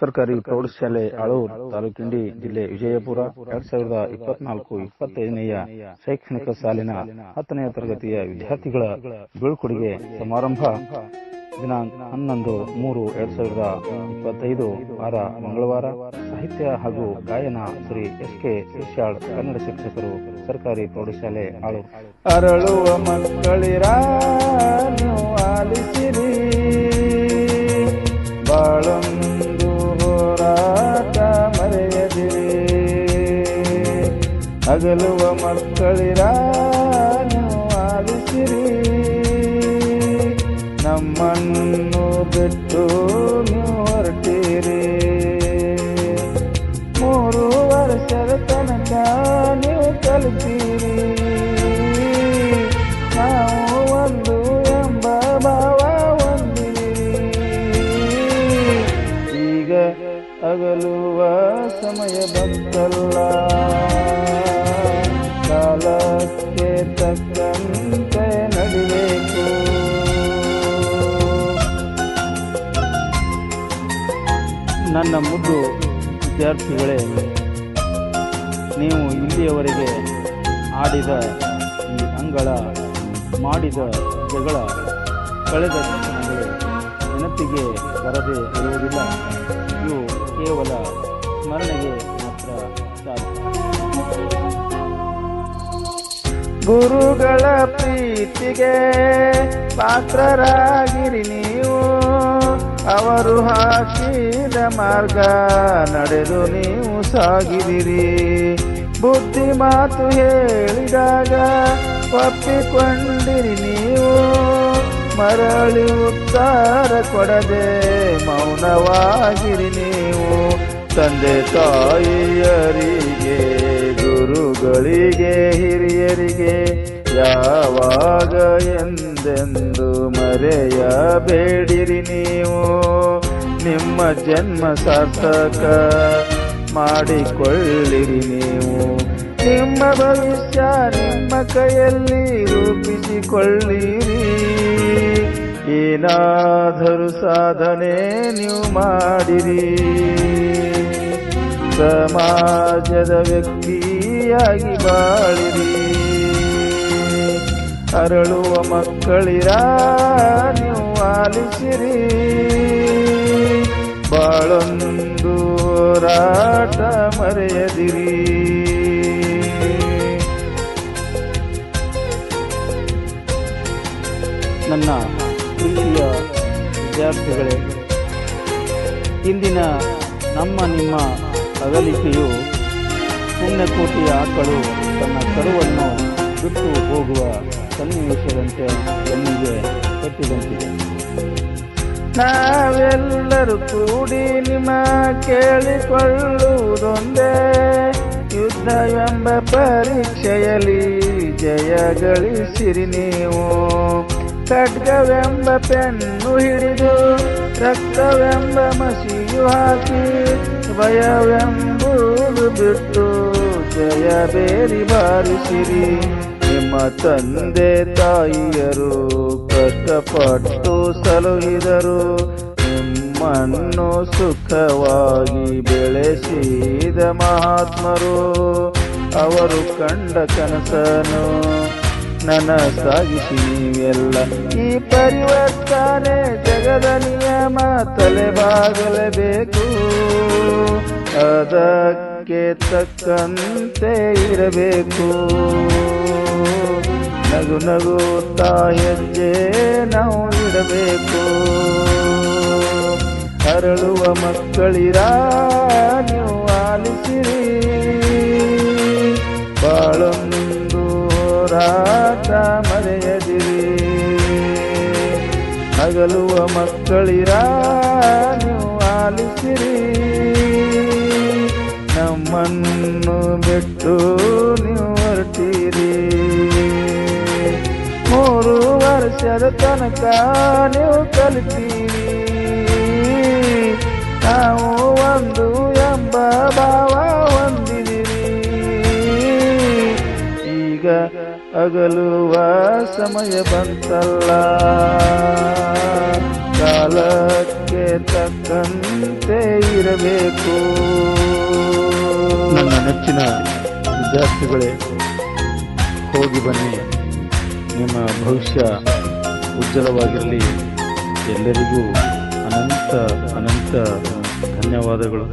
ಸರ್ಕಾರಿ ಪ್ರೌಢಶಾಲೆ ಅಳೂರ್ ತಾಲೂಕಿಂಡಿ ಜಿಲ್ಲೆ ವಿಜಯಪುರ ಎರಡ್ ಸಾವಿರದ ಇಪ್ಪತ್ನಾಲ್ಕು ಇಪ್ಪತ್ತೈದನೆಯ ಶೈಕ್ಷಣಿಕ ಸಾಲಿನ ಹತ್ತನೆಯ ತರಗತಿಯ ವಿದ್ಯಾರ್ಥಿಗಳ ಬೀಳ್ಕೊಡುಗೆ ಸಮಾರಂಭ ದಿನಾಂಕ ಹನ್ನೊಂದು ಮೂರು ಎರಡ್ ಸಾವಿರದ ಇಪ್ಪತ್ತೈದು ವಾರ ಮಂಗಳವಾರ. ಸಾಹಿತ್ಯ ಹಾಗೂ ಗಾಯನ ಶ್ರೀ ಎಸ್ ಕೆ ಶಿಶಾಳ್ ಕನ್ನಡ ಶಿಕ್ಷಕರು, ಸರ್ಕಾರಿ ಪ್ರೌಢಶಾಲೆ ಆಳು ಅರಳುವ ಮಕ್ಕಳಿರ ಆಲಿಸಿರಿ. ಅಗಲುವ ಮಕ್ಕಳಿರ? ನೀವು ನಮ್ಮನ್ನು ಬಿಟ್ಟು ನೀವು ಮೂರು ವರ್ಷದ ತನಕ ನೀವು ಕಲಿತೀರಿ. ನಾವು ಒಂದು ಎಂಬ ಭಾವ ಹೊಂದಿರಿ. ಈಗ ಅಗಲುವ ಸಮಯ ಬಂತಲ್ಲ. ಕಾಲಕ್ಕೆ ತಕ್ಕಂತೆ ನಡಿಬೇಕು. ನನ್ನ ಮುದ್ದು ವಿದ್ಯಾರ್ಥಿಗಳೇ, ನೀವು ಇಲ್ಲಿಯವರೆಗೆ ಆಡಿದ ಈ ಅಂಗಳ, ಮಾಡಿದ ಜಗಳ ಕಳೆದ ಕ್ಷಣಗಳು ನೆನಪಿಗೆ ಬರದೇ ಇರುವುದಿಲ್ಲ. ಇವು ಕೇವಲ ಸ್ಮರಣೆಗೆ ಗುರುಗಳ ಪ್ರೀತಿಗೆ ಪಾತ್ರರಾಗಿರಿ ನೀವು. ಅವರು ಹಾಕಿದ ಮಾರ್ಗ ನಡೆದು ನೀವು ಸಾಗಿದಿರಿ. ಬುದ್ಧಿ ಮಾತು ಹೇಳಿದಾಗ ಒಪ್ಪಿಕೊಂಡಿರಿ ನೀವು. ಮರಳಿ ಉತ್ತರ ಕೊಡದೆ ಮೌನವಾಗಿರಿ ನೀವು. ತಂದೆ ತಾಯಿಯರಿಗೆ ಗುರುಗಳಿಗೆ, ಹಿರಿಯರಿಗೆ ಯಾವಾಗ ಎಂದೆಂದು ಮರೆಯಬೇಡಿರಿ ನೀವು. ನಿಮ್ಮ ಜನ್ಮ ಸಾರ್ಥಕ ಮಾಡಿಕೊಳ್ಳಿರಿ ನೀವು. ನಿಮ್ಮ ಭವಿಷ್ಯ ನಿಮ್ಮ ಕೈಯಲ್ಲಿ ರೂಪಿಸಿಕೊಳ್ಳಿರಿ. ಏನಾದರೂ ಸಾಧನೆ ನೀವು ಮಾಡಿರಿ. ಸಮಾಜದ ವ್ಯಕ್ತಿಯಾಗಿ ಬಾಳಿರಿ. ಅರಳುವ ಮಕ್ಕಳಿರ, ನೀವು ಆಲಿಸಿರಿ. ಬಾಳೊಂದು ರಾಟ ಮರೆಯದಿರಿ. ನನ್ನ ಪ್ರೀತಿಯ ವಿದ್ಯಾರ್ಥಿಗಳೇ, ಇಂದಿನ ನಮ್ಮ ನಿಮ್ಮ ಅಗಲಿಕೆಯು ಪುಣ್ಯಕೋಟಿಯ ಆಕಳು ತನ್ನ ಕರುವನ್ನು ಬಿಟ್ಟು ಹೋಗುವ ಸನ್ನಿವೇಶದಂತೆ ಕಣ್ಣಿಗೆ ಕಟ್ಟಿದಂತಿದೆ ನಾವೆಲ್ಲರೂ ಕೂಡಿ ನಿಮ್ಮ ಕೇಳಿಕೊಳ್ಳುವುದೊಂದೇ ಯುದ್ಧ ಎಂಬ ಪರೀಕ್ಷೆಯಲ್ಲಿ ಜಯ ಗಳಿಸಿರಿ ನೀವು. ಖಡ್ಗವೆಂಬ ಪೆನ್ನು ಹಿಡಿದು ರಕ್ತವೆಂಬ ಮಸಿಯು ಹಾಕಿ ಭಯವೆಂಬುದು ಬಿಟ್ಟು ಜಯ ಬೇರಿ ಬಾರಿಸಿರಿ. ನಿಮ್ಮ ತಂದೆ ತಾಯಿಯರು ಕಷ್ಟಪಟ್ಟು ಸಲುಹಿದರು. ನಿಮ್ಮನ್ನು ಸುಖವಾಗಿ ಬೆಳೆಸಿದ ಮಹಾತ್ಮರು. ಅವರು ಕಂಡ ಕನಸನು ನನಸಾಗಿಸಿ ನೀವೆಲ್ಲ. ಈ ಪರಿವರ್ತನೆ ಜಗದ ನಿಯಮ ತಲೆಬಾಗಲೇಬೇಕು ಅದಕ್ಕೆ ತಕ್ಕಂತೆ ಇರಬೇಕು. ನಗು ನಗು ಹೆಜ್ಜೆ ನಾವು ಇಡಬೇಕು ಅರಳುವ ಮಕ್ಕಳಿರ, ನೀವು ಆಲಿಸಿರಿ. ಬಾಳೊಂದು ಹೋರಾಟ ಮರೆಯದಿರಿ. ಅಗಲುವ ಮಕ್ಕಳಿರ, ನೀವು ಆಲಿಸಿರಿ. ನಮ್ಮನ್ನು ಬಿಟ್ಟು ನೀವು ಹೊರಟೀರಿ. ಮೂರು ವರ್ಷದ ತನಕ ನೀವು ಕಲಿತೀರಿ. ನಾವು ಒಂದು ಎಂಬ ಭಾವ ಹೊಂದಿದಿರಿ. ಈಗ ಅಗಲುವ ಸಮಯ ಬಂತಲ್ಲ. ಕಾಲಕ್ಕೆ ತಕ್ಕಂತೆ ಇರಬೇಕು. ನೆಚ್ಚಿನ ವಿದ್ಯಾರ್ಥಿಗಳೇ ಹೋಗಿ ಬನ್ನಿ. ನಿಮ್ಮ ಭವಿಷ್ಯ ಉಜ್ವಲವಾಗಿರಲಿ. ಎಲ್ಲರಿಗೂ ಅನಂತ ಅನಂತ ಧನ್ಯವಾದಗಳು.